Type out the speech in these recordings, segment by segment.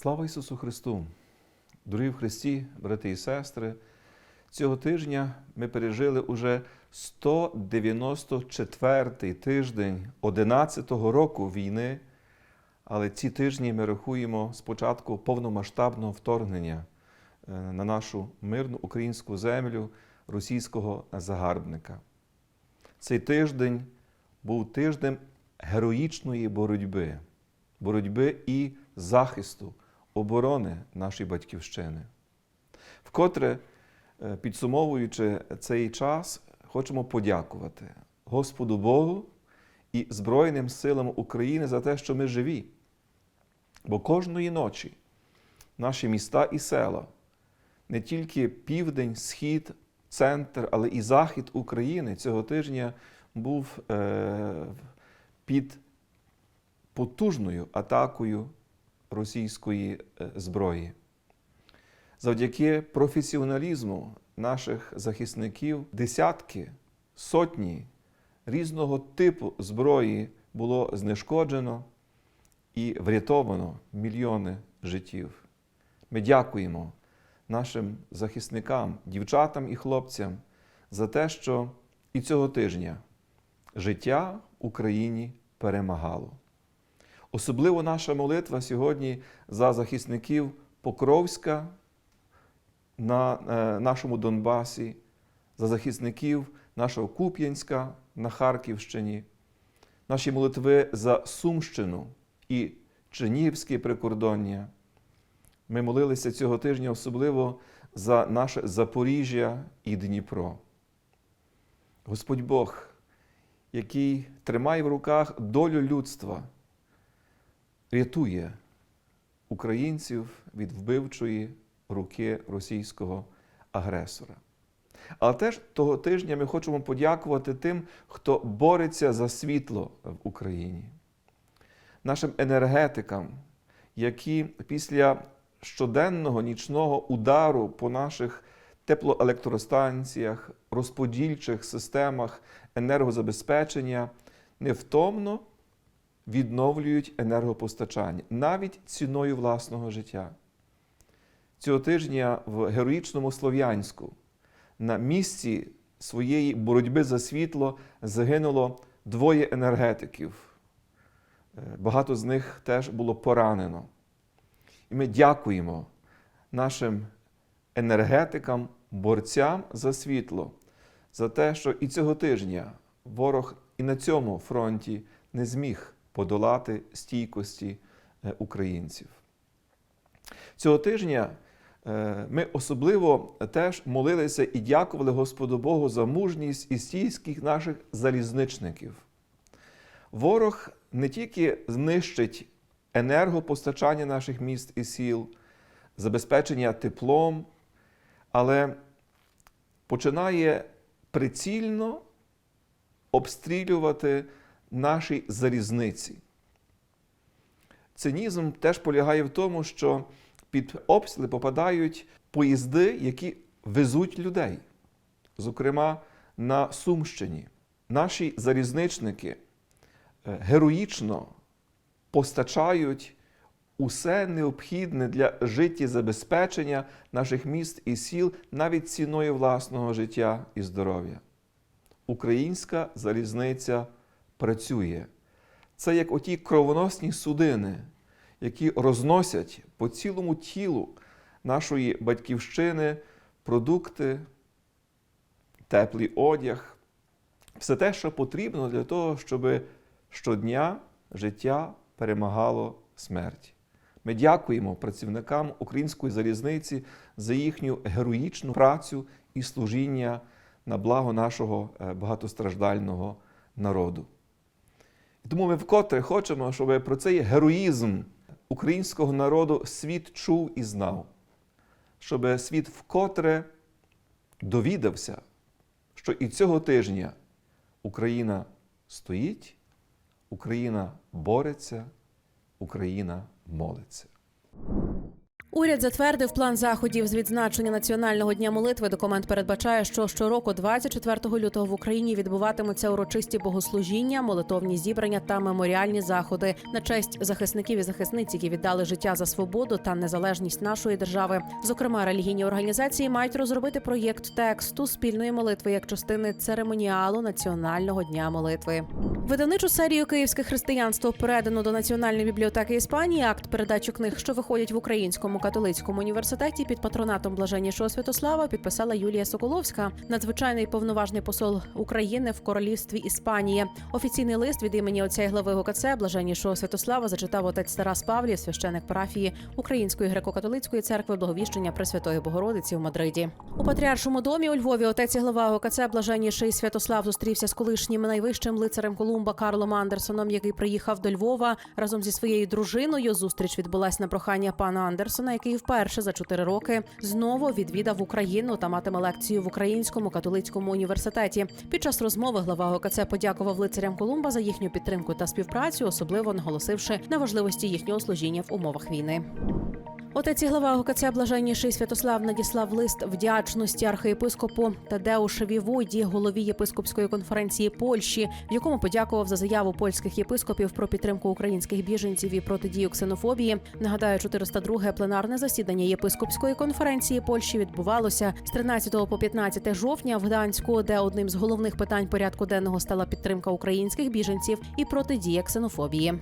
Слава Ісусу Христу! Дорогі в Христі, брати і сестри, цього тижня ми пережили уже 194-й тиждень 11-го року війни, але ці тижні ми рахуємо з початку повномасштабного вторгнення е, на нашу мирну українську землю російського загарбника. Цей тиждень був тижнем героїчної боротьби, боротьби і захисту, оборони нашої батьківщини. Вкотре, е, підсумовуючи цей час, хочемо подякувати Господу Богу і Збройним силам України за те, що ми живі. Бо кожної ночі наші міста і села, не тільки південь, схід, центр, але і захід України цього тижня був е, під потужною атакою російської е, зброї. Завдяки професіоналізму наших захисників десятки, сотні різного типу зброї було знешкоджено і врятовано мільйони життів. Ми дякуємо нашим захисникам, дівчатам і хлопцям за те, що і цього тижня життя в Україні перемагало. Особливо наша молитва сьогодні за захисників Покровська на е, нашому Донбасі, за захисників нашого Куп'янська на Харківщині, наші молитви за Сумщину і Чернігівське прикордоння. Ми молилися цього тижня особливо за наше Запоріжжя і Дніпро. Господь Бог, який тримає в руках долю людства, рятує українців від вбивчої руки російського агресора. Але теж того тижня ми хочемо подякувати тим, хто бореться за світло в Україні, нашим енергетикам, які після щоденного нічного удару по наших теплоелектростанціях, розподільчих системах енергозабезпечення невтомно відновлюють енергопостачання навіть ціною власного життя. Цього тижня в героїчному Слов'янську на місці своєї боротьби за світло загинуло двоє енергетиків. Е, Багато з них теж було поранено. І ми дякуємо нашим енергетикам, борцям за світло, за те, що і цього тижня ворог і на цьому фронті не зміг подолати стійкості е, українців. Цього тижня е, ми особливо теж молилися і дякували Господу Богу за мужність і стійкість наших залізничників. Ворог не тільки знищить енергопостачання наших міст і сіл, забезпечення теплом, але починає прицільно обстрілювати наші залізниці. Цинізм теж полягає в тому, що під обстріли попадають поїзди, які везуть людей. Зокрема, на Сумщині. Наші залізничники е, героїчно постачають усе необхідне для життєзабезпечення наших міст і сіл навіть ціною власного життя і здоров'я. Українська залізниця працює. Це як оті кровоносні судини, які розносять по цілому тілу нашої батьківщини продукти, теплий одяг, все те, що потрібно для того, щоб щодня життя перемагало смерть. Ми дякуємо працівникам української залізниці за їхню героїчну працю і служіння на благо нашого е, багатостраждального народу. Тому ми вкотре хочемо, щоб про цей героїзм українського народу світ чув і знав, щоб світ вкотре довідався, що і цього тижня Україна стоїть, Україна бореться, Україна молиться. Уряд затвердив план заходів з відзначення національного дня молитви. Документ передбачає, що щороку, 24 лютого, в Україні відбуватимуться урочисті богослужіння, молитовні зібрання та меморіальні заходи на честь захисників і захисниць, які віддали життя за свободу та незалежність нашої держави. Зокрема, релігійні організації мають розробити проєкт тексту спільної молитви як частини церемоніалу Національного дня молитви. Видавничу серію Київське християнство передано до Національної бібліотеки Іспанії. Акт передачі книг, що виходять в українському католицькому університеті під патронатом блаженнішого Святослава, підписала Юлія Соколовська, надзвичайний повноважний посол України в королівстві Іспанії. Офіційний лист від імені отця і глави ГКЦ блаженнішого Святослава зачитав отець Тарас Павлів, священик парафії Української греко-католицької церкви Благовіщення Пресвятої Богородиці в Мадриді. У патріаршому домі у Львові отець і глава ГКЦ блаженніший Святослав зустрівся з колишнім найвищим лицарем Колумба Карлом Андерсоном, який приїхав до Львова разом зі своєю дружиною. Зустріч відбулась на прохання пана Андерсона, який вперше за чотири роки знову відвідав Україну та матиме лекцію в Українському католицькому університеті. Під час розмови глава ОКЦ подякував лицарям Колумба за їхню підтримку та співпрацю, особливо наголосивши на важливості їхнього служіння в умовах війни. Отець і глава ГКЦ Блаженніший Святослав надіслав лист вдячності архієпископу Тадеушеві Войді, голові єпископської конференції Польщі, в якому подякував за заяву польських єпископів про підтримку українських біженців і протидію ксенофобії. Нагадаю, 402 пленарне засідання єпископської конференції Польщі відбувалося з 13 по 15 жовтня в Гданську, де одним з головних питань порядку денного стала підтримка українських біженців і протидія ксенофобії.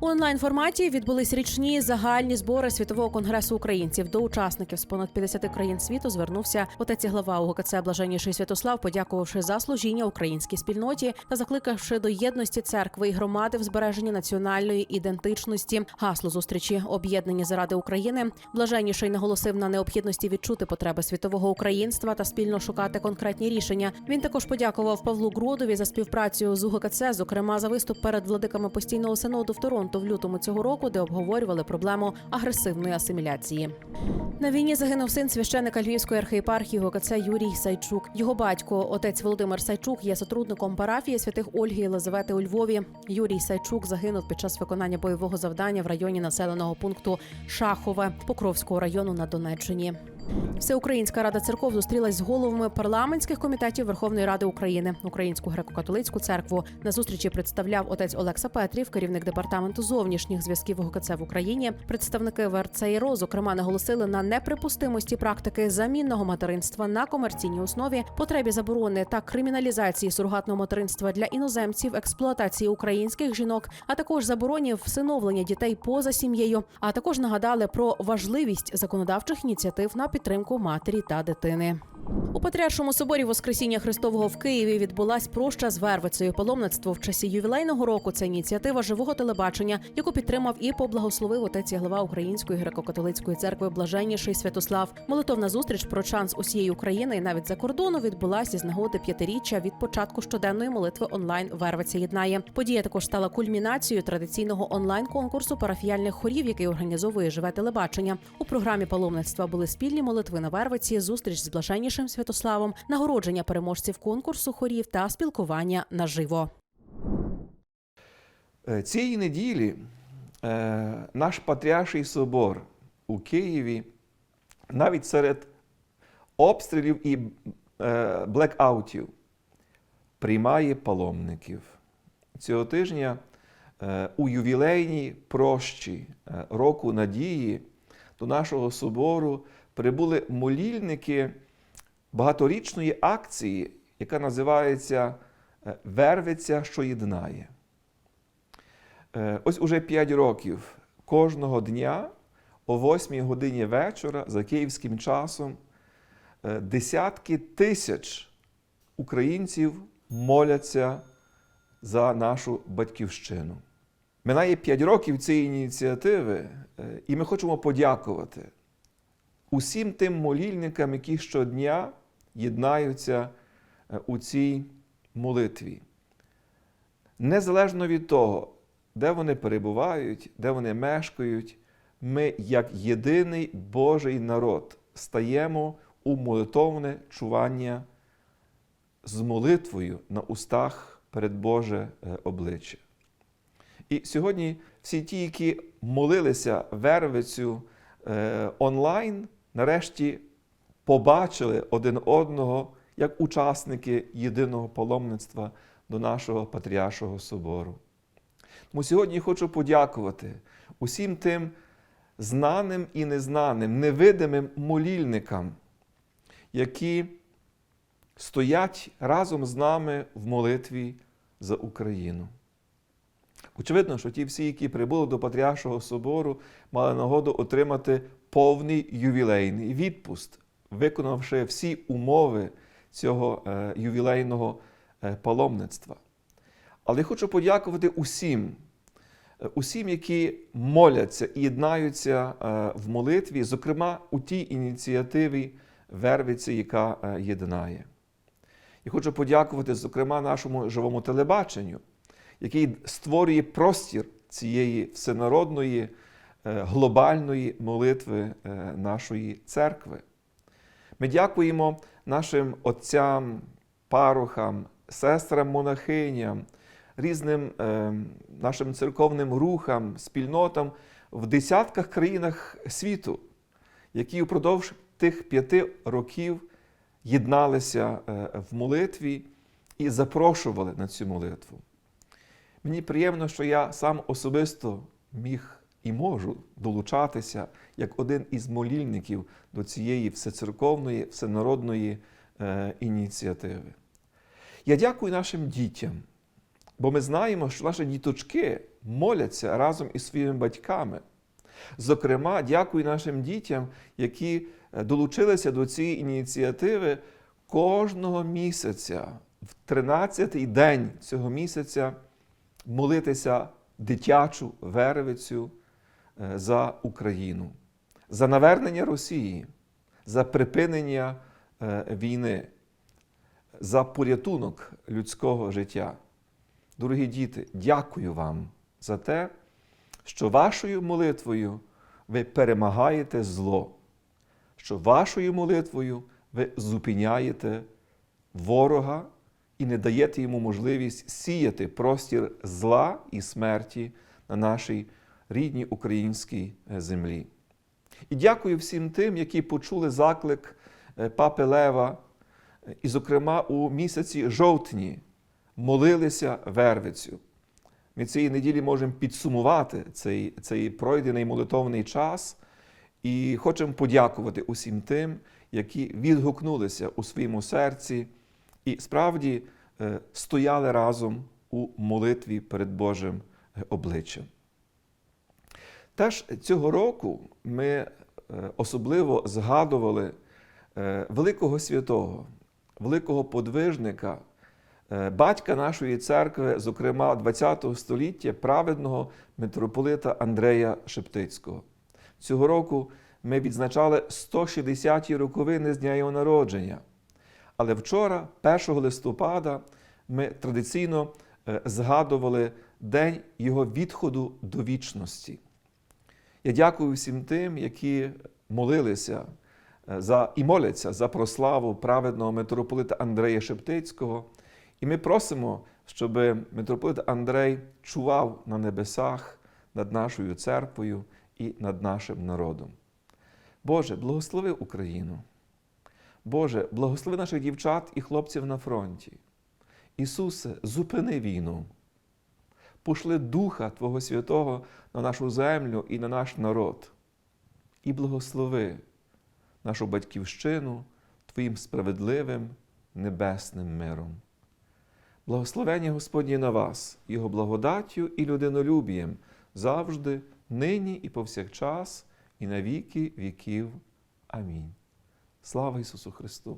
У онлайн форматі відбулись річні загальні збори світового конгресу українців. До учасників з понад 50 країн світу звернувся отець і глава УГКЦ Блаженніший Святослав, подякувавши за служіння українській спільноті та закликавши до єдності церкви і громади в збереженні національної ідентичності. Гасло зустрічі об'єднані заради України. Блаженніший наголосив на необхідності відчути потреби світового українства та спільно шукати конкретні рішення. Він також подякував Павлу Гродові за співпрацю з УГКЦ, зокрема за виступ перед владиками постійного синоду в Торонто в лютому цього року, де обговорювали проблему агресивної асиміляції. На війні загинув син священика Львівської архієпархії ГКЦ Юрій Сайчук. Його батько, отець Володимир Сайчук, є сотрудником парафії святих Ольги Єлизавети у Львові. Юрій Сайчук загинув під час виконання бойового завдання в районі населеного пункту Шахове Покровського району на Донеччині. Всеукраїнська рада церков зустрілась з головами парламентських комітетів Верховної Ради України, Українську греко-католицьку церкву. На зустрічі представляв отець Олекса Петрів, керівник департаменту зовнішніх зв'язків УГКЦ в Україні. Представники ВРЦ зокрема, наголосили на неприпустимості практики замінного материнства на комерційній основі, потребі заборони та криміналізації сурогатного материнства для іноземців, експлуатації українських жінок, а також забороні всиновлення дітей поза сім'єю. А також нагадали про важливість законодавчих ініціатив на підтримку матері та дитини. У Патріаршому соборі Воскресіння Христового в Києві відбулась проща з Вервицею. Паломництво в часі ювілейного року. Це ініціатива живого телебачення, яку підтримав і поблагословив отець і глава Української греко-католицької церкви Блаженніший Святослав. Молитовна зустріч прочан з усієї України і навіть за кордону відбулася із нагоди п'ятиріччя від початку щоденної молитви онлайн Вервиця єднає. Подія також стала кульмінацією традиційного онлайн конкурсу парафіяльних хорів, який організовує живе телебачення. У програмі паломництва були спільні молитви на Вервиці, зустріч з блаженнішим Святославом, нагородження переможців конкурсу хорів та спілкування наживо. Е, Цієї неділі е, наш Патріарший собор у Києві навіть серед обстрілів і е, блекаутів приймає паломників. Цього тижня у ювілейній прощі року надії до нашого собору прибули молільники багаторічної акції, яка називається е, Вервиця, що єднає. Е, Ось уже 5 років кожного дня о 8 годині вечора за київським часом е, десятки тисяч українців моляться за нашу батьківщину. Минає 5 років цієї ініціативи, і ми хочемо подякувати усім тим молільникам, які щодня єднаються е, у цій молитві. Незалежно від того, де вони перебувають, де вони мешкають, ми, як єдиний Божий народ, стаємо у молитовне чування з молитвою на устах перед Боже е, обличчя. І сьогодні всі ті, які молилися Вервицю е, онлайн нарешті побачили один одного як учасники єдиного паломництва до нашого Патріаршого собору. Тому сьогодні хочу подякувати усім тим знаним і незнаним, невидимим молільникам, які стоять разом з нами в молитві за Україну. Очевидно, що ті всі, які прибули до Патріаршого собору, мали нагоду отримати повний ювілейний відпуст, виконавши всі умови цього е, ювілейного е, паломництва. Але я хочу подякувати усім, е, усім, які моляться і єднаються в молитві, зокрема у тій ініціативі Вервиці, яка єднає. І хочу подякувати, зокрема, нашому живому телебаченню, який створює простір цієї всенародної, е, глобальної молитви е, нашої церкви. Ми дякуємо нашим отцям, парохам, сестрам, монахиням, різним е, нашим церковним рухам, спільнотам в десятках країнах світу, які впродовж тих п'яти років єдналися в молитві і запрошували на цю молитву. Мені приємно, що я сам особисто міг і можу долучатися як один із молільників до цієї всецерковної, всенародної е, ініціативи. Я дякую нашим дітям, бо ми знаємо, що наші діточки моляться разом із своїми батьками. Зокрема, дякую нашим дітям, які е, долучилися до цієї ініціативи кожного місяця, в 13-й день цього місяця молитися дитячу вервицю е, за Україну, за навернення Росії, за припинення е, війни, за порятунок людського життя. Дорогі діти, дякую вам за те, що вашою молитвою ви перемагаєте зло, що вашою молитвою ви зупиняєте ворога і не даєте йому можливість сіяти простір зла і смерті на нашій рідній українській е, землі. І дякую всім тим, які почули заклик е, папи Лева, е, і, зокрема, у місяці жовтні молилися Вервицю. Ми цієї неділі можемо підсумувати цей, цей пройдений молитовний час і хочемо подякувати усім тим, які відгукнулися у своєму серці і справді е, стояли разом у молитві перед Божим е, обличчям. Теж цього року ми е, особливо згадували великого святого, великого подвижника, батька нашої церкви, зокрема ХХ століття, праведного митрополита Андрея Шептицького. Цього року ми відзначали 160-ті роковини з дня його народження. Але вчора, 1 листопада, ми традиційно е, згадували день його відходу до вічності. Я дякую всім тим, які молилися е, за, і моляться за прославу праведного митрополита Андрея Шептицького. І ми просимо, щоб митрополит Андрей чував на небесах над нашою церквою і над нашим народом. Боже, благослови Україну. Боже, благослови наших дівчат і хлопців на фронті. Ісусе, зупини війну. Пошли Духа Твого Святого на нашу землю і на наш народ. І благослови нашу батьківщину Твоїм справедливим небесним миром. Благословення Господнє на вас, Його благодаттю і людинолюбієм завжди, нині і повсякчас, і на віки віків. Амінь. Слава Ісусу Христу!